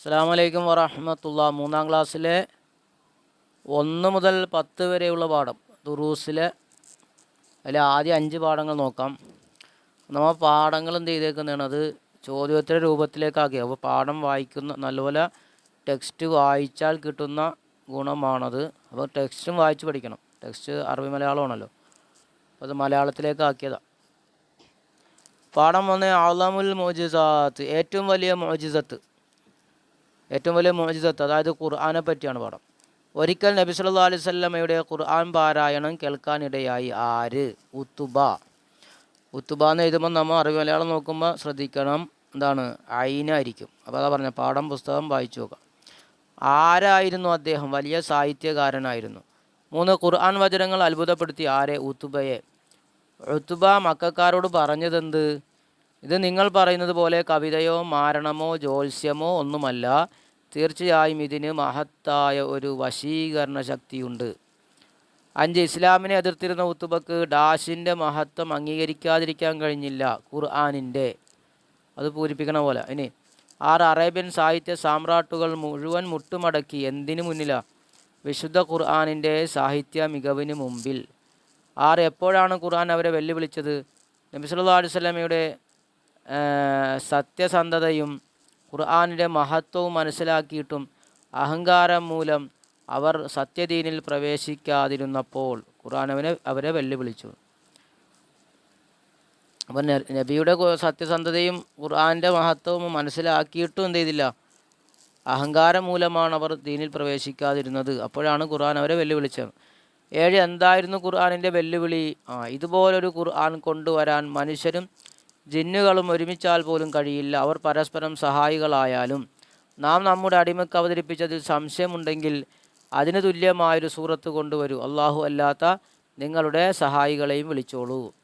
അസ്സാമലൈക്കും വറഹമത്തുള്ള. മൂന്നാം ക്ലാസ്സിലെ ഒന്ന് മുതൽ പത്ത് വരെയുള്ള പാഠം ദുറൂസിലെ. അതിൽ ആദ്യ അഞ്ച് പാഠങ്ങൾ നോക്കാം. നമ്മൾ പാഠങ്ങൾ എന്ത് ചെയ്തേക്കുന്നതാണ്? അത് ചോദ്യോത്തര രൂപത്തിലേക്കാക്കി. അപ്പോൾ പാഠം വായിക്കുന്ന നല്ലപോലെ ടെക്സ്റ്റ് വായിച്ചാൽ കിട്ടുന്ന ഗുണമാണത്. അപ്പോൾ ടെക്സ്റ്റും വായിച്ച് പഠിക്കണം. ടെക്സ്റ്റ് അറബി മലയാളമാണല്ലോ. അപ്പോൾ അത് മലയാളത്തിലേക്ക് ആക്കിയതാണ് പാഠം വന്ന് ആലാമുൽ മോജിസാത്ത് ഏറ്റവും വലിയ മോജിസത്ത്. ഏറ്റവും വലിയ മോചിതത്ത് അതായത് ഖുർആാനെ പറ്റിയാണ് പാഠം. ഒരിക്കൽ നബി സല്ലാ അലൈഹി വസല്ലമയുടെ ഖുർആൻ പാരായണം കേൾക്കാനിടയായി ആര്? ഉത്തുബ. ഉത്തുബ എന്ന് എഴുതുമ്പോൾ നമ്മൾ അറിവ് മലയാളം നോക്കുമ്പോൾ ശ്രദ്ധിക്കണം എന്താണ് അയിനായിരിക്കും അപ്പോൾ അതാ പറഞ്ഞ പാഠം പുസ്തകം വായിച്ചു നോക്കാം. ആരായിരുന്നു അദ്ദേഹം? വലിയ സാഹിത്യകാരനായിരുന്നു. മൂന്ന് ഖുർആൻ വചനങ്ങൾ അത്ഭുതപ്പെടുത്തി ആരെ? ഉത്തുബയെ. ഉത്തുബ മക്കാരോട് പറഞ്ഞതെന്ത്? ഇത് നിങ്ങൾ പറയുന്നത് പോലെ കവിതയോ മാരണമോ ജ്യോത്സ്യമോ ഒന്നുമല്ല. തീർച്ചയായും ഇതിന് മഹത്തായ ഒരു വശീകരണ ശക്തിയുണ്ട്. അഞ്ച് ഇസ്ലാമിനെ എതിർത്തിരുന്ന ഉത്തുബക്ക് ഡാഷിന്റെ മഹത്വം അംഗീകരിക്കാതിരിക്കാൻ കഴിഞ്ഞില്ല ഖുർആാനിന്റെ അത് പൂരിപ്പിക്കണ പോലെ. ഇനി ആറ് അറേബ്യൻ സാഹിത്യ സാമ്രാട്ടുകൾ മുഴുവൻ മുട്ടുമടക്കി എന്തിനു മുന്നിലാ? വിശുദ്ധ ഖുർആാനിന്റെ സാഹിത്യ മികവിന് മുമ്പിൽ. ആറ് എപ്പോഴാണ് ഖുർആൻ അവരെ വെല്ലുവിളിച്ചത്? നബി സല്ലല്ലാഹു അലൈഹി വസല്ലമയുടെ സത്യസന്ധതയും ഖുർആാനിന്റെ മഹത്വവും മനസ്സിലാക്കിയിട്ടും അഹങ്കാരം മൂലം അവർ സത്യദീനിൽ പ്രവേശിക്കാതിരുന്നപ്പോൾ ഖുർആൻ അവനെ അവരെ വെല്ലുവിളിച്ചു. അപ്പം നബിയുടെ സത്യസന്ധതയും ഖുർആാന്റെ മഹത്വവും മനസ്സിലാക്കിയിട്ടും എന്ത് ചെയ്തില്ല? അഹങ്കാരം മൂലമാണ് അവർ ദീനിൽ പ്രവേശിക്കാതിരുന്നത്. അപ്പോഴാണ് ഖുർആൻ അവരെ വെല്ലുവിളിച്ചത്. ഏഴ് എന്തായിരുന്നു ഖുർആാനിന്റെ വെല്ലുവിളി? ആ ഇതുപോലൊരു ഖുർആൻ കൊണ്ടുവരാൻ മനുഷ്യരും ജിന്നുകളും ഒരുമിച്ചാൽ പോലും കഴിയില്ല. അവർ പരസ്പരം സഹായികളായാലും. നാം നമ്മുടെ അടിമക്ക് അവതരിപ്പിച്ചതിൽ സംശയമുണ്ടെങ്കിൽ അതിന് തുല്യമായൊരു സൂറത്ത് കൊണ്ടുവരൂ. അള്ളാഹു അല്ലാത്ത നിങ്ങളുടെ സഹായികളെയും വിളിച്ചോളൂ.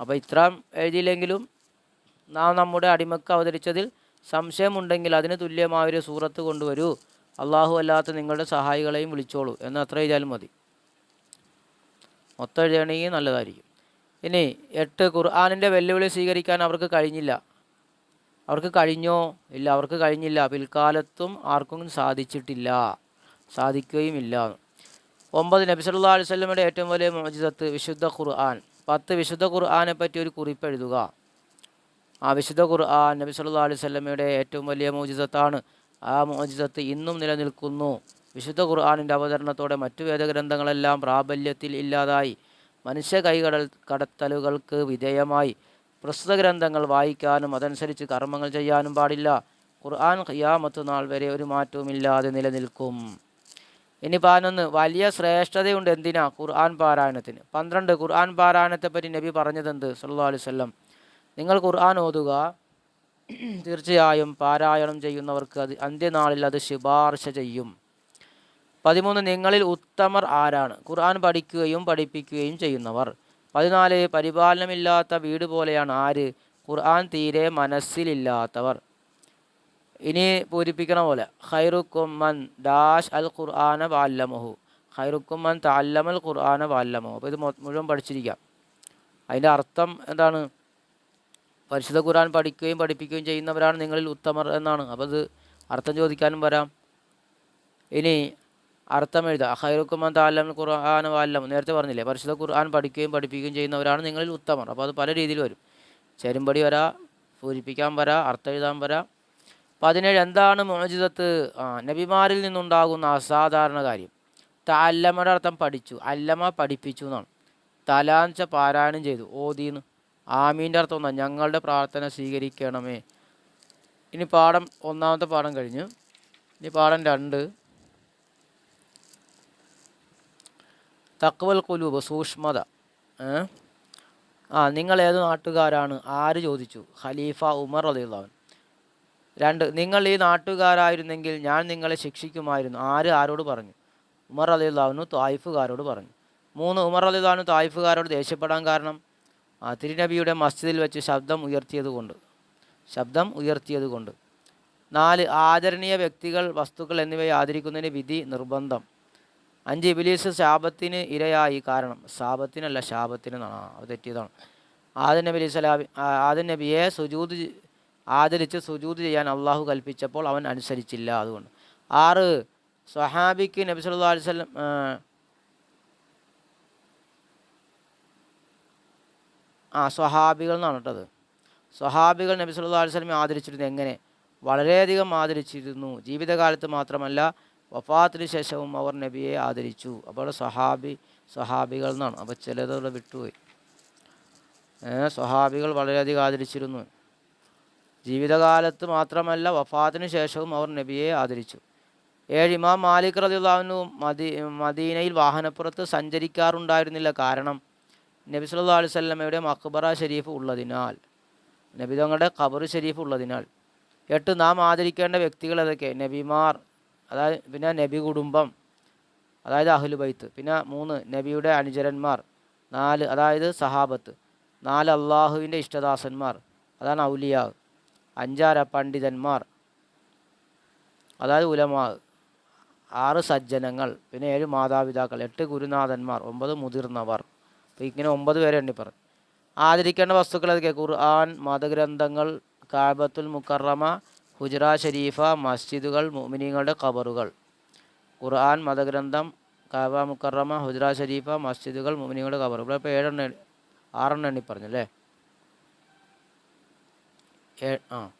അപ്പോൾ ഇത്രയും എഴുതിയില്ലെങ്കിലും നാം നമ്മുടെ അടിമക്ക് അവതരിച്ചതിൽ സംശയമുണ്ടെങ്കിൽ അതിന് തുല്യമായൊരു സൂറത്ത് കൊണ്ടുവരൂ. അള്ളാഹു അല്ലാത്ത നിങ്ങളുടെ സഹായികളെയും വിളിച്ചോളൂ. എന്ന് അത്ര എഴുതിയാലും മതി. മൊത്തം എഴുതുകയാണെങ്കിൽ നല്ലതായിരിക്കും. ഇനി എട്ട് ഖുർആാനിന്റെ വെല്ലുവിളി സ്വീകരിക്കാൻ അവർക്ക് കഴിഞ്ഞില്ല. അവർക്ക് കഴിഞ്ഞോ? ഇല്ല അവർക്ക് കഴിഞ്ഞില്ല. പിൽക്കാലത്തും ആർക്കും സാധിച്ചിട്ടില്ല. സാധിക്കുകയും ഇല്ല ഒമ്പത് നബി അലൈഹി വസല്ലമയുടെ ഏറ്റവും വലിയ മോചിതത്ത് വിശുദ്ധ ഖുർആൻ. പത്ത് വിശുദ്ധ ഖുർആാനെ പറ്റി ഒരു കുറിപ്പ് എഴുതുക. ആ വിശുദ്ധ ഖുർആൻ നബി സല്ലല്ലാഹു അലൈഹി വസല്ലമയുടെ ഏറ്റവും വലിയ മോചിതത്താണ് ആ മോചിതത്ത് ഇന്നും നിലനിൽക്കുന്നു. വിശുദ്ധ ഖുർആാനിന്റെ അവതരണത്തോടെ മറ്റു വേദഗ്രന്ഥങ്ങളെല്ലാം പ്രാബല്യത്തിൽ ഇല്ലാതായി. മനുഷ്യ കൈകടൽ കടത്തലുകൾക്ക് വിധേയമായി. പ്രസ്തുത ഗ്രന്ഥങ്ങൾ വായിക്കാനും അതനുസരിച്ച് കർമ്മങ്ങൾ ചെയ്യാനും പാടില്ല. ഖുർആൻ ഖിയാമത്ത് നാൾ വരെ ഒരു മാറ്റവുമില്ലാതെ നിലനിൽക്കും. ഇനി പതിനൊന്ന് വലിയ ശ്രേഷ്ഠതയുണ്ട് എന്തിനാ? ഖുർആൻ പാരായണത്തിന്. പന്ത്രണ്ട് ഖുർആൻ പാരായണത്തെപ്പറ്റി നബി പറഞ്ഞതെന്ത്? സല്ലാ അലൈഹി വസല്ലം. നിങ്ങൾ ഖുർആൻ ഓതുക. തീർച്ചയായും പാരായണം ചെയ്യുന്നവർക്ക് അത് അന്ത്യനാളിൽ അത് ശുപാർശ ചെയ്യും. പതിമൂന്ന് നിങ്ങളിൽ ഉത്തമർ ആരാണ്? ഖുർആൻ പഠിക്കുകയും പഠിപ്പിക്കുകയും ചെയ്യുന്നവർ. പതിനാല് പരിപാലനമില്ലാത്ത വീട് പോലെയാണ് ആര്? ഖുർആൻ തീരെ മനസ്സിലില്ലാത്തവർ. ഇനി പൂരിപ്പിക്കണ പോലെ ഖൈറുക്കും മൻ ഡാഷ് അൽ ഖുർആന വാല്ലമഹു. ഖൈറുക്കും താല്ലമൽ ഖുർആന വാല്ലമഹു. അപ്പോൾ ഇത് മുഴുവൻ പഠിച്ചിരിക്കാം. അതിന്റെ അർത്ഥം എന്താണ്? പരിശുദ്ധ ഖുർആൻ പഠിക്കുകയും പഠിപ്പിക്കുകയും ചെയ്യുന്നവരാണ് നിങ്ങളിൽ ഉത്തമർ എന്നാണ്. അപ്പോൾ അത് അർത്ഥം ചോദിക്കാനും വരാം. ഇനി അർത്ഥം എഴുതുക ഖൈറുക്കും താലം ഖുർആാന വാലം നേരത്തെ പറഞ്ഞില്ലേ പരിശുദ്ധ ഖുർആൻ പഠിക്കുകയും പഠിപ്പിക്കുകയും ചെയ്യുന്നവരാണ് നിങ്ങളിൽ ഉത്തമർ. അപ്പോൾ അത് പല രീതിയിൽ വരും. ചേരുംപടി വരാ പൂരിപ്പിക്കാൻ വരാ അർത്ഥം എഴുതാൻ വരാ. പതിനേഴ് എന്താണ് മോചിതത്ത്? നബിമാരിൽ നിന്നുണ്ടാകുന്ന അസാധാരണ കാര്യം. തല്ലമയുടെ അർത്ഥം പഠിച്ചു. അല്ലമ പഠിപ്പിച്ചു എന്നാണ്. തലാഞ്ച പാരായണം ചെയ്തു. ഓതീന്ന്. ആമീന്റെ അർത്ഥം ഒന്നാണ് ഞങ്ങളുടെ പ്രാർത്ഥന സ്വീകരിക്കണമേ. ഇനി പാഠം ഒന്നാമത്തെ പാഠം കഴിഞ്ഞു. ഇനി പാഠം രണ്ട്. തക്വൽ കുലൂബ് സൂക്ഷ്മത. ആ നിങ്ങൾ ഏത് നാട്ടുകാരാണ്? ആര് ചോദിച്ചു? ഖലീഫ ഉമർ അലിയുള്ളവൻ രണ്ട് നിങ്ങൾ ഈ നാട്ടുകാരായിരുന്നെങ്കിൽ ഞാൻ നിങ്ങളെ ശിക്ഷിക്കുമായിരുന്നു. ആര് ആരോട് പറഞ്ഞു? ഉമർ അലിയുള്ളവനു തായിഫുകാരോട് പറഞ്ഞു. മൂന്ന് ഉമർ അലിയുള്ളവനു തായിഫുകാരോട് ദേഷ്യപ്പെടാൻ കാരണം? തിരുനബിയുടെ മസ്ജിദിൽ വെച്ച് ശബ്ദം ഉയർത്തിയത് കൊണ്ട്. ശബ്ദം ഉയർത്തിയത് കൊണ്ട്. നാല് ആദരണീയ വ്യക്തികൾ വസ്തുക്കൾ എന്നിവയെ ആദരിക്കുന്നതിന് വിധി നിർബന്ധം. അഞ്ച് ഇബിലീസ് ശാപത്തിന് ഇരയായി. കാരണം ശാപത്തിനല്ല ശാപത്തിന് എന്നാണ് അത് തെറ്റിയതാണ്. ആദൻ നബി അലൈഹി ആദ്യ നബിയെ സുജൂത് ആദരിച്ച് സുജൂത് ചെയ്യാൻ അള്ളാഹു കൽപ്പിച്ചപ്പോൾ അവൻ അനുസരിച്ചില്ല അതുകൊണ്ട്. ആറ് സ്വഹാബിക്ക് നബി സല്ലല്ലാഹു അലൈഹി വസല്ലം ആ, സ്വഹാബികൾ എന്നാണ് കേട്ടത്. സ്വഹാബികൾ നബി സല്ലല്ലാഹു അലൈഹി ആദരിച്ചിരുന്നു എങ്ങനെ? വളരെയധികം ആദരിച്ചിരുന്നു. ജീവിതകാലത്ത് മാത്രമല്ല വഫാത്തിന് ശേഷവും അവർ നബിയെ ആദരിച്ചു. അപ്പോൾ സഹാബി സ്വഹാബികൾ എന്നാണ്. അപ്പോൾ ചിലതവിടെ വിട്ടുപോയി. സഹാബികൾ വളരെയധികം ആദരിച്ചിരുന്നു. ജീവിതകാലത്ത് മാത്രമല്ല വഫാത്തിന് ശേഷവും അവർ നബിയെ ആദരിച്ചു. ഏഴ് ഇമാം മാലിക് റളിയല്ലാഹു മദീ മദീനയിൽ വാഹനപ്പുറത്ത് സഞ്ചരിക്കാറുണ്ടായിരുന്നില്ല കാരണം നബി സല്ലാ അലൈഹി വസല്ലമയുടെ മക്ബറ ഷരീഫ് ഉള്ളതിനാൽ നബി തങ്ങളുടെ ഖബർ ഷരീഫ് ഉള്ളതിനാൽ. എട്ട് നാം ആദരിക്കേണ്ട വ്യക്തികൾ ഏതൊക്കെ? നബിമാർ അതായത് പിന്നെ നബി കുടുംബം അതായത് അഹ്ലു ബൈത്ത് പിന്നെ മൂന്ന് നബിയുടെ അനുചരന്മാർ നാല് അതായത് സഹാബത്ത് നാല് അള്ളാഹുവിന്റെ ഇഷ്ടദാസന്മാർ അതാണ് ഔലിയാവ് അഞ്ചാര പണ്ഡിതന്മാർ അതായത് ഉലമാ ആറ് സജ്ജനങ്ങൾ പിന്നെ ഏഴ് മാതാപിതാക്കൾ എട്ട് ഗുരുനാഥന്മാർ ഒമ്പത് മുതിർന്നവർ. അപ്പോൾ ഇങ്ങനെ ഒമ്പത് പേരെ എണ്ണി പറഞ്ഞു ആദരിക്കേണ്ട വസ്തുക്കൾ അതൊക്കെ ഖുർആൻ മതഗ്രന്ഥങ്ങൾ കാബത്തുൽ മുക്കറമ ഹുജറ ഷരീഫ മസ്ജിദുകൾ മുഅ്മിനീങ്ങളുടെ ഖബറുകൾ. ഖുർആൻ മതഗ്രന്ഥം കാബ മുക്കറമ ഹുജറ ഷരീഫ മസ്ജിദുകൾ മുഅ്മിനീങ്ങളുടെ ഖബറുകൾ. ഇപ്പോൾ ഏഴെണ്ണം ആറെണ്ണം പറഞ്ഞു അല്ലേ? ഏ ആ.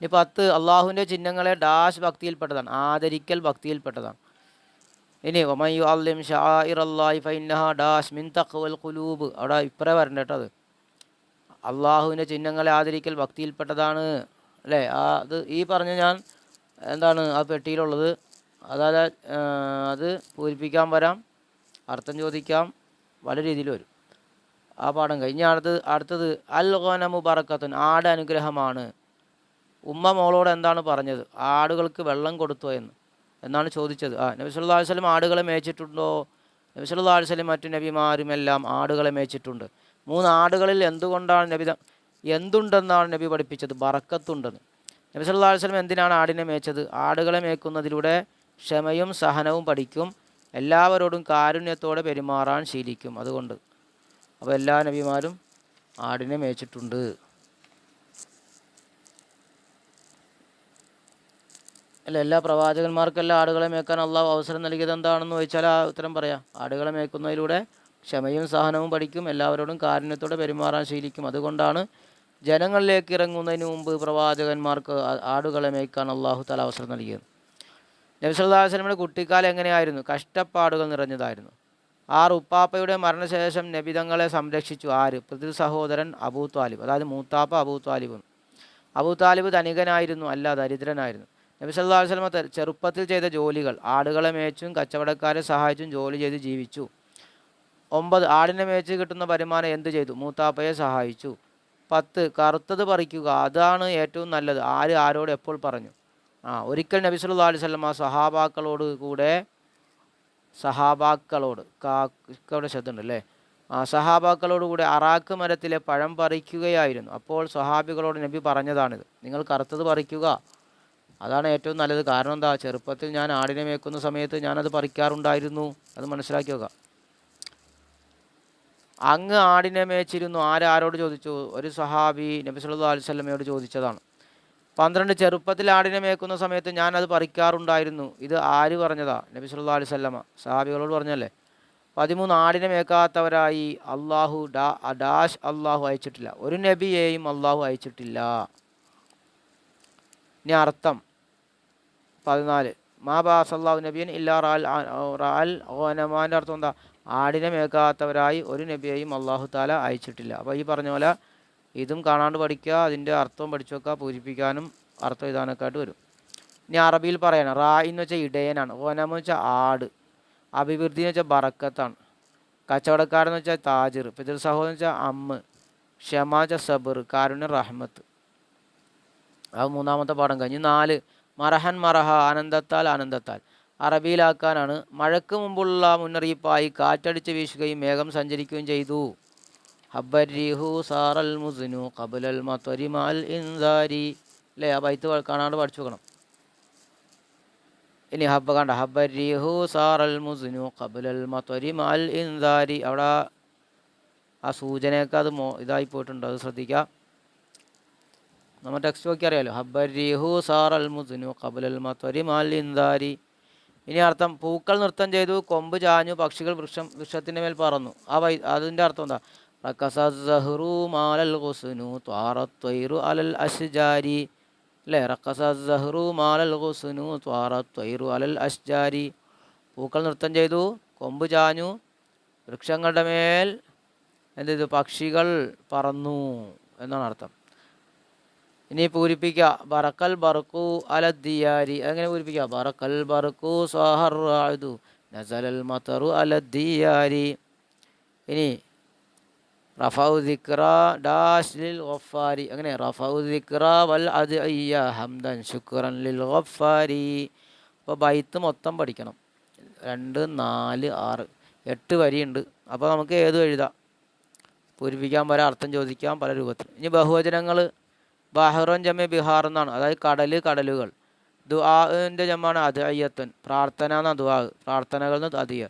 ഇനി പത്ത് അള്ളാഹുവിന്റെ ചിഹ്നങ്ങളെ ഡാഷ് ഭക്തിയിൽപ്പെട്ടതാണ് ആദരിക്കൽ ഭക്തിയിൽപ്പെട്ടതാണ്. ഇനി ഒമയു അല്ലിം ഫൈനഹ ഡാഷ് മിൻ തഖ്വൽ ഖുലൂബ്. അവിടെ ഇപ്പറേ വരണ്ട കേട്ടോ അത്. അള്ളാഹുവിന്റെ ചിഹ്നങ്ങളെ ആദരിക്കൽ ഭക്തിയിൽപ്പെട്ടതാണ്. അല്ലേ? ആ അത് ഈ പറഞ്ഞ ഞാൻ എന്താണ് ആ പെട്ടിയിലുള്ളത്. അതായത് അത് പൂരിപ്പിക്കാൻ വരാം അർത്ഥം ചോദിക്കാം പല രീതിയിൽ വരും. ആ പാഠം കഴിഞ്ഞ അടുത്തത് അടുത്തത് അൽ ഖനമു ബറക്കത്തുൻ ആട് അനുഗ്രഹമാണ്. ഉമ്മ മോളോട് എന്താണ് പറഞ്ഞത്? ആടുകൾക്ക് വെള്ളം കൊടുത്തോ എന്ന്. എന്നാണ് ചോദിച്ചത്. ആ നബി സല്ലല്ലാഹു അലൈഹി വസല്ലം ആടുകളെ മേച്ചിട്ടുണ്ടോ നബി സല്ലല്ലാഹു അലൈഹി വസല്ലം മറ്റു നബിമാരുമെല്ലാം ആടുകളെ മേച്ചിട്ടുണ്ട് മൂന്ന് ആടുകളിൽ എന്തുകൊണ്ടാണ് നബി എന്തുണ്ടെന്നാണ് നബി പഠിപ്പിച്ചത്? ബറക്കത്തുണ്ടെന്ന്. നബി അലൈഹി വസല്ലം എന്തിനാണ് ആടിനെ മേച്ചത്? ആടുകളെ മേക്കുന്നതിലൂടെ ക്ഷമയും സഹനവും പഠിക്കും. എല്ലാവരോടും കാരുണ്യത്തോടെ പെരുമാറാൻ ശീലിക്കും. അതുകൊണ്ട് അപ്പോൾ എല്ലാ നബിമാരും ആടിനെ മേച്ചിട്ടുണ്ട്. അല്ല എല്ലാ പ്രവാചകന്മാർക്കെല്ലാം ആടുകളെ മേക്കാൻ അള്ളാഹു അവസരം നൽകിയത് എന്താണെന്ന് ചോദിച്ചാൽ ആ ഉത്തരം പറയാം. ആടുകളെ മേക്കുന്നതിലൂടെ ക്ഷമയും സഹനവും പഠിക്കും. എല്ലാവരോടും കാരുണ്യത്തോടെ പെരുമാറാൻ ശീലിക്കും. അതുകൊണ്ടാണ് ജനങ്ങളിലേക്ക് ഇറങ്ങുന്നതിന് മുമ്പ് പ്രവാചകന്മാർക്ക് ആടുകളെ മേയ്ക്കാൻ അള്ളാഹു തല അവസരം നൽകിയത്. നബി സല്ലല്ലാഹു അലൈഹി വസല്ലമയുടെ കുട്ടിക്കാലം എങ്ങനെയായിരുന്നു? കഷ്ടപ്പാടുകൾ നിറഞ്ഞതായിരുന്നു. ആർ ഉപ്പാപ്പയുടെ മരണശേഷം നബിതങ്ങളെ സംരക്ഷിച്ചു. ആര്? പ്രതി സഹോദരൻ അബൂ താലിബ്. അതായത് മൂത്താപ്പ അബൂ താലിബ്. അബൂ താലിബ് ധനികനായിരുന്നു അല്ല ദരിദ്രനായിരുന്നു. നബി സല്ലല്ലാഹു അലൈഹി വസല്ലമ ചെറുപ്പത്തിൽ ചെയ്ത ജോലികൾ ആടുകളെ മേച്ചും കച്ചവടക്കാരെ സഹായിച്ചും ജോലി ചെയ്ത് ജീവിച്ചു. ഒമ്പത് ആടിനെ മേച്ച് കിട്ടുന്ന വരുമാനം എന്ത് ചെയ്തു? മൂത്താപ്പയെ സഹായിച്ചു. പത്ത് കറുത്തത് പറിക്കുക അതാണ് ഏറ്റവും നല്ലത്. ആര് ആരോട് എപ്പോൾ പറഞ്ഞു? ആ ഒരിക്കൽ നബി സല്ലല്ലാഹു അലൈഹി വസല്ലം സഹാബാക്കളോട് കൂടെ സഹാബാക്കളോട് കാക്കയുടെ ശബ്ദമുണ്ട് അല്ലേ? ആ സഹാബാക്കളോട് കൂടെ അറാക്ക് മരത്തിലെ പഴം പറിക്കുകയായിരുന്നു. അപ്പോൾ സഹാബികളോട് നബി പറഞ്ഞതാണിത്. നിങ്ങൾ കറുത്തത് പറിക്കുക. അതാണ് ഏറ്റവും നല്ലത്. കാരണം എന്താ? ചെറുപ്പത്തിൽ ഞാൻ ആടിനെ മേക്കുന്ന സമയത്ത് ഞാനത് പറിക്കാറുണ്ടായിരുന്നു. അത് മനസ്സിലാക്കി വെക്കുക. അങ്ങ് ആടിനെ മേച്ചിരുന്നു. ആരാരോട് ചോദിച്ചു? ഒരു സഹാബി നബി സല്ലല്ലാഹു അലൈഹി വസല്ലമയോട് ചോദിച്ചതാണ്. പന്ത്രണ്ട് ചെറുപ്പത്തിൽ ആടിനെ മേക്കുന്ന സമയത്ത് ഞാൻ അത് പറിക്കാറുണ്ടായിരുന്നു. ഇത് ആര് പറഞ്ഞതാ? നബി സല്ലല്ലാഹു അലൈഹി വസല്ലമ. സഹാബികളോട് പറഞ്ഞല്ലേ? പതിമൂന്ന് ആടിനെ മേക്കാത്തവരായി അള്ളാഹു ഡാ ഡാഷ് അള്ളാഹു അയച്ചിട്ടില്ല. ഒരു നബിയെയും അള്ളാഹു അയച്ചിട്ടില്ല. ഇനി അർത്ഥം. പതിനാല് മാ സല്ലാഹു നബിയൻ ഇല്ലാ റാൽ റാൽ ഓനമാന്റെ അർത്ഥം എന്താ? ആടിനെ മേക്കാത്തവരായി ഒരു നബിയെയും അള്ളാഹു താല അയച്ചിട്ടില്ല. അപ്പോൾ ഈ പറഞ്ഞ പോലെ ഇതും കാണാണ്ട് പഠിക്കുക അതിന്റെ അർത്ഥം പഠിച്ചു വെക്കുക പൂരിപ്പിക്കാനും അർത്ഥം എഴുതാനൊക്കെ ആയിട്ട് വരും. ഇനി അറബിയിൽ പറയണം റായി എന്ന് വെച്ചാൽ ഇടയനാണ്. ഓനം എന്ന് വെച്ചാൽ ആട്. അഭിവൃദ്ധി എന്ന് വെച്ചാൽ ബറക്കത്താണ്. കച്ചവടക്കാരെന്ന് വെച്ചാൽ താജിർ. പിതൃ സഹോദരൻ വെച്ചാൽ അമ്മ്. ക്ഷമ വെച്ചാൽ സബർ കാരുണ്യ റഹ്മത്ത്. അത് മൂന്നാമത്തെ പാഠം കഴിഞ്ഞ് നാല് മറഹൻ മറഹ ആനന്ദത്താൽ ആനന്ദത്താൽ. അറബിയിലാക്കാനാണ് മഴയ്ക്ക് മുമ്പുള്ള മുന്നറിയിപ്പായി കാറ്റടിച്ച് വീശുകയും മേഘം സഞ്ചരിക്കുകയും ചെയ്തു. ഹബ്ബരിഹു സാറൽ മുസ്നു കബുലൽ മത്വരിമാൽ ഇൻസാരി. അല്ലേ ആ ബൈത്ത് കാണാണ്ട് പഠിച്ചു വെക്കണം. ഇനി ഹബ്ബ കണ്ട. ഹബ്ബരിഹു സാറൽ മുസ്നു കബുലൽ മത്വരിമാൽ ഇൻസാരി. അവിടെ ആ സൂചനയൊക്കെ അത് മോ ഇതായി പോയിട്ടുണ്ട്. അത് ശ്രദ്ധിക്കുക നമ്മൾ ടെക്സ്റ്റ് നോക്കി അറിയാലോ? ഹബ്ബരിഹു സാറൽ മുസ്നു കബുലൽ മത്വരി മാലിന്ദാരി ഇനി അർത്ഥം പൂക്കൾ നൃത്തം ചെയ്തു കൊമ്പ് ചാഞ്ഞു പക്ഷികൾ വൃക്ഷം വൃക്ഷത്തിന്റെ മേൽ പറന്നു. ആ വൈ അതിന്റെ അർത്ഥം എന്താ? റക്കസഹ്റു മാലൽ ഹുസുനു ത്വാറത്വൈറു അലൽ അഷ്ജാരി അല്ലേ? റക്കസഹ്റു മാലൽ ഹുസുനു ത്വാറത്വൈറു അലൽ അഷ്ജാരി പൂക്കൾ നൃത്തം ചെയ്തു കൊമ്പ് ചാഞ്ഞു വൃക്ഷങ്ങളുടെ മേൽ എന്ത് ചെയ്തു? പക്ഷികൾ പറന്നു. എന്നാണ് അർത്ഥം. ഇനി പൂരിപ്പിക്കുക. ബറക്കൽ ബറക്കു അലദ്ദിയാരി. അങ്ങനെ പൂരിപ്പിക്കുക. ബറക്കൽ ബറക്കു സ്വാഹറാദു നസലൽ മത്തറു അലദ്ദിയാരി. ഇനി റഫൗ ഡാഷ് ലിൽ ഗഫാരി അങ്ങനെ റഫൗ വൽ അത് അയ്യ ഹംദൻ ശുക്രൻ ലിൽ ഗഫാരി അപ്പോൾ ബൈത്ത് മൊത്തം പഠിക്കണം. രണ്ട് നാല് ആറ് എട്ട് വരിയുണ്ട്. അപ്പോൾ നമുക്ക് ഏതും എഴുതാം? പൂരിപ്പിക്കാൻ പല അർത്ഥം ചോദിക്കാം പല രൂപത്തിൽ ഇനി ബഹുവചനങ്ങൾ ബഹ്റോൻ ജമ ബിഹാർ എന്നാണ്. അതായത് കടൽ കടലുകൾ. ദുആന്റെ ജമാണ് അത് അയ്യത്തൻ. പ്രാർത്ഥന എന്ന ദുആ. പ്രാർത്ഥനകൾ എന്ന് അതിയ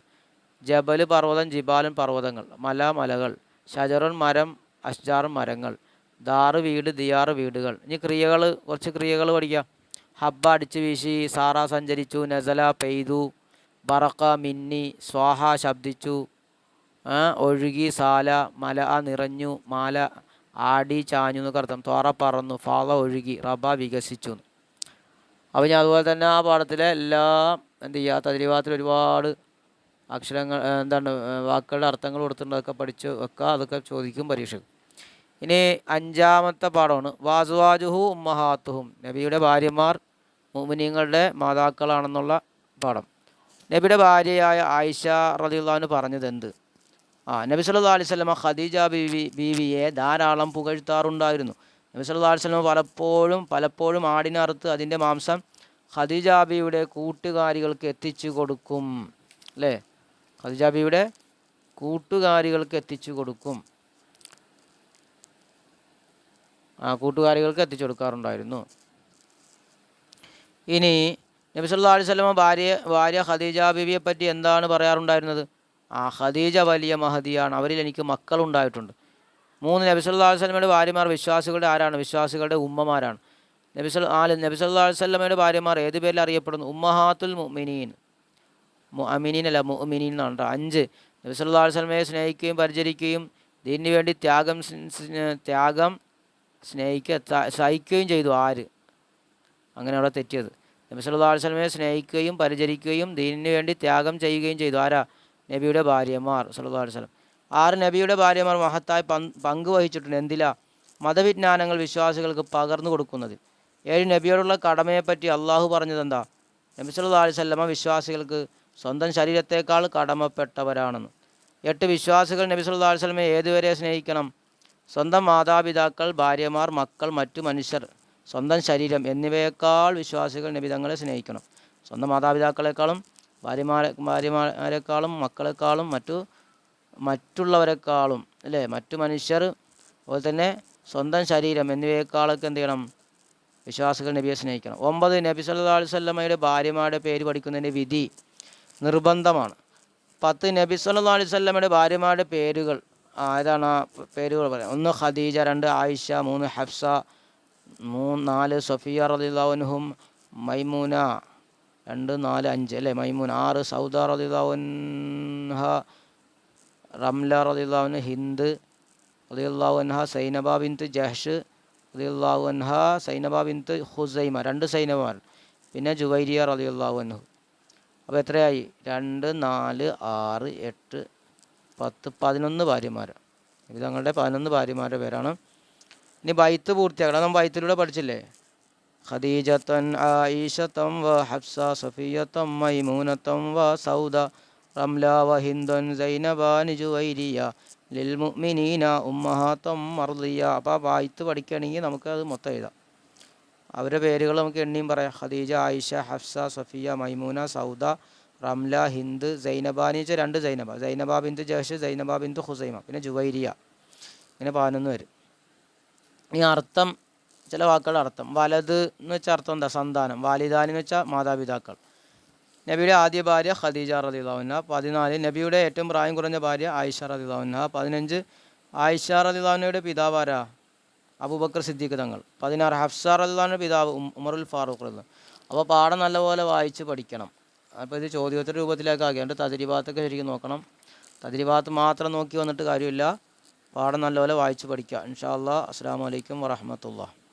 ജബൽ പർവതം ജിബാലൻ പർവതങ്ങൾ. മല മലകൾ. ഷജറുൻ മരം അഷ്ജാർ മരങ്ങൾ. ദാറ് വീട് ദിയാറ് വീടുകൾ. ഇനി ക്രിയകൾ കുറച്ച് ക്രിയകൾ പഠിക്കാം. ഹബ്ബ അടിച്ചു വീശി സാറ സഞ്ചരിച്ചു നസല പെയ്തു ബറക്ക മിന്നി സ്വാഹ ശബ്ദിച്ചു ഒഴുകി സാല മല നിറഞ്ഞു മാല ആടി ചാഞ്ഞു എന്നൊക്കെ അർത്ഥം തോറ പറന്നു ഫാള ഒഴുകി റബ വികസിച്ചു. അപ്പോൾ ഞാൻ അതുപോലെ തന്നെ ആ പാഠത്തിലെ എല്ലാ എന്ത് ചെയ്യുക തദ്രീവാത്തിൽ ഒരുപാട് അക്ഷരങ്ങൾ എന്താണ് വാക്കുകളുടെ അർത്ഥങ്ങൾ കൊടുത്തിട്ടുണ്ട് അതൊക്കെ പഠിച്ച് വെക്കുക അതൊക്കെ ചോദിക്കും പരീക്ഷയ്ക്ക് ഇനി അഞ്ചാമത്തെ പാഠമാണ് വാസുവാജുഹു ഉമ്മഹാത്തുഹും. നബിയുടെ ഭാര്യമാർ മുമിനിങ്ങളുടെ മാതാക്കളാണെന്നുള്ള പാഠം. നബിയുടെ ഭാര്യയായ ആയിഷ റളിയല്ലാഹു പറഞ്ഞത് എന്ത് ആ നബി സല്ലല്ലാഹു അലൈഹി വസല്ലമ ഖദീജ ബീവി ബീവിയെ ധാരാളം പുകഴ്ത്താറുണ്ടായിരുന്നു. നബി സല്ലല്ലാഹു അലൈഹി വസല്ലമ പലപ്പോഴും പലപ്പോഴും ആടിനറുത്ത് അതിന്റെ മാംസം ഖദീജ ബീവിയുടെ കൂട്ടുകാരികൾക്ക് എത്തിച്ചു കൊടുക്കും അല്ലേ? ഖദീജ ബീവിയുടെ കൂട്ടുകാരികൾക്ക് എത്തിച്ചു കൊടുക്കും. ആ കൂട്ടുകാരികൾക്ക് എത്തിച്ചു കൊടുക്കാറുണ്ടായിരുന്നു. ഇനി നബി സല്ലല്ലാഹു അലൈഹി ഭാര്യ ഭാര്യ ഖദീജ ബീവിയെ പറ്റി എന്താണ് പറയാറുണ്ടായിരുന്നത്? ആ ഖദീജ വലിയ മഹദിയാണ്. അവരിൽ എനിക്ക് മക്കളുണ്ടായിട്ടുണ്ട്. മൂന്ന് നബി സല്ലല്ലാഹു അലൈഹി വസല്ലമയുടെ ഭാര്യമാർ വിശ്വാസികളുടെ ആരാണ്? വിശ്വാസികളുടെ ഉമ്മമാരാണ്. നബിസ് ആൽ നാല് നബി സല്ലല്ലാഹു അലൈഹി വസല്ലമയുടെ ഭാര്യമാർ ഏത് പേരിൽ അറിയപ്പെടുന്നു? ഉമ്മഹാത്തുൽ മുഅ്മിനീൻ. അമിനീൻ അല്ല മുഅ്മിനീൻ എന്നാണ്. അഞ്ച് നബി സല്ലല്ലാഹു അലൈഹി വസല്ലമയെ സ്നേഹിക്കുകയും പരിചരിക്കുകയും ദീനിന് വേണ്ടി ത്യാഗം ത്യാഗം സ്നേഹിക്കുക ത- സഹിക്കുകയും ചെയ്തു. ആര്? അങ്ങനെ അവിടെ തെറ്റിയത്. നബി സല്ലല്ലാഹു അലൈഹി വസല്ലമയെ സ്നേഹിക്കുകയും പരിചരിക്കുകയും ദീനിന് വേണ്ടി ത്യാഗം ചെയ്യുകയും ചെയ്തു. ആരാ? നബിയുടെ ഭാര്യമാർ സല്ലാ വസല്ലം. ആറ് നബിയുടെ ഭാര്യമാർ മഹത്തായ പങ്ക് വഹിച്ചിട്ടുണ്ട്. എന്തിലാ? മതവിജ്ഞാനങ്ങൾ വിശ്വാസികൾക്ക് പകർന്നു കൊടുക്കുന്നത്. ഏഴ് നബിയോടുള്ള കടമയെപ്പറ്റി അള്ളാഹു പറഞ്ഞത് എന്താ നബി സല്ലാ അലൈഹി വസല്ലമ വിശ്വാസികൾക്ക് സ്വന്തം ശരീരത്തേക്കാൾ കടമപ്പെട്ടവരാണെന്ന്. എട്ട് വിശ്വാസികൾ നബി സല്ലാ അലൈഹി വസല്ലമയെ ഏതുവരെ സ്നേഹിക്കണം? സ്വന്തം മാതാപിതാക്കൾ ഭാര്യമാർ മക്കൾ മറ്റു മനുഷ്യർ സ്വന്തം ശരീരം എന്നിവയേക്കാൾ വിശ്വാസികൾ നബി തങ്ങളെ സ്നേഹിക്കണം. സ്വന്തം മാതാപിതാക്കളെക്കാളും ഭാര്യമാരെ ഭാര്യമാരെക്കാളും മക്കളെക്കാളും മറ്റു മറ്റുള്ളവരെക്കാളും അല്ലേ? മറ്റു മനുഷ്യർ അതുപോലെ തന്നെ സ്വന്തം ശരീരം എന്നിവയേക്കാളൊക്കെ എന്ത് ചെയ്യണം? വിശ്വാസികൾ നബിയെ സ്നേഹിക്കണം. ഒമ്പത് നബി സല്ലല്ലാഹു അലൈഹി വസല്ലമയുടെ ഭാര്യമാരുടെ പേര് പഠിക്കുന്നതിന്റെ വിധി നിർബന്ധമാണ്. പത്ത് നബി സല്ലല്ലാഹു അലൈഹി വസല്ലമയുടെ ഭാര്യമാരുടെ പേരുകൾ ഏതാണ് ആ പേരുകൾ പറയാം ഒന്ന് ഖദീജ രണ്ട് ആയിഷ മൂന്ന് ഹഫ്സ മൂന്ന് നാല് സഫിയ റളിയല്ലാഹുൻഹും മൈമൂന രണ്ട് നാല് അഞ്ച് അല്ലേ? മൈമൂൻ. ആറ് സൗദ റളിയല്ലാഹുൻഹ റംല റളിയല്ലാഹുൻഹ ഹിന്ദ് റളിയല്ലാഹുൻഹ സൈനബ ബിന്ത് ജഹ്ഷ് റളിയല്ലാഹുൻഹ സൈനബ ബിന്ത് ഹുസൈമ. രണ്ട് സൈനബമാർ. പിന്നെ ജുവൈരിയ റളിയല്ലാഹുൻഹു അപ്പോൾ എത്രയായി? രണ്ട് നാല് ആറ് എട്ട് പത്ത് പതിനൊന്ന് ഭാര്യമാർ. ഇത് തങ്ങളുടെ പതിനൊന്ന് ഭാര്യമാരുടെ പേരാണ്. ഇനി ബൈത്ത് പൂർത്തിയാക്കണം. നമ്മൾ ബൈത്തിലൂടെ പഠിച്ചില്ലേ? സഫിയത്തം മൈമൂനത്തം വ സൗദ റംല വ ഹിന്ദൻ സൈനബാൻ ജുവൈരിയ ലിൽ മുഅ്മിനീന ഉമ്മഹാത്തം മർദിയ. അപ്പോൾ ആ വായിത്ത് പഠിക്കുകയാണെങ്കിൽ നമുക്കത് മൊത്തം എഴുതാം. അവരുടെ പേരുകൾ നമുക്ക് എണ്ണിയും പറയാം. ഖദീജ ആയിഷ ഹഫ്സ സഫിയ മൈമൂന സൗദ റംല ഹിന്ദ് സൈനബാനി വെച്ചാൽ രണ്ട് സൈനബ. സൈനബ ബിന്ദു ജഹ്ഷ് സൈനബ ബിന്ദു ഹുസൈമ. പിന്നെ ജുവൈരിയ. ഇങ്ങനെ പതിനൊന്ന് വരും ഈ അർത്ഥം ചില വാക്കുകളുടെ അർത്ഥം. വലത് എന്ന് വെച്ചാൽ അർത്ഥം എന്താ? സന്താനം. വാലിദാനി എന്ന് വെച്ചാൽ മാതാപിതാക്കൾ. നബിയുടെ ആദ്യ ഭാര്യ ഖദീജ റദിലാവുന്ന പതിനാല് നബിയുടെ ഏറ്റവും പ്രായം കുറഞ്ഞ ഭാര്യ ആയിഷ റദിലാവുന്ന പതിനഞ്ച് ആയിഷ റദിലാവുന്നയുടെ പിതാവാര അബൂബക്കർ സിദ്ദീഖ് തങ്ങൾ. പതിനാറ് ഹഫ്സാർ അള്ളാന്റെ പിതാവ് ഉമറുൽ ഫാറൂഖ് റദ് അപ്പോൾ പാഠം നല്ലപോലെ വായിച്ച് പഠിക്കണം. അപ്പോൾ ഇത് ചോദ്യോത്തര രൂപത്തിലേക്ക് ആക്കി എന്നിട്ട് തതിരിഭാഗത്തൊക്കെ ശരിക്കും നോക്കണം. തതിരിഭാഗത്ത് മാത്രം നോക്കി വന്നിട്ട് കാര്യമില്ല. പാഠം നല്ലപോലെ വായിച്ച് പഠിക്കുക ഇൻഷാ അല്ലാ അസ്സാം വലൈക്കും വറഹമത്തുള്ള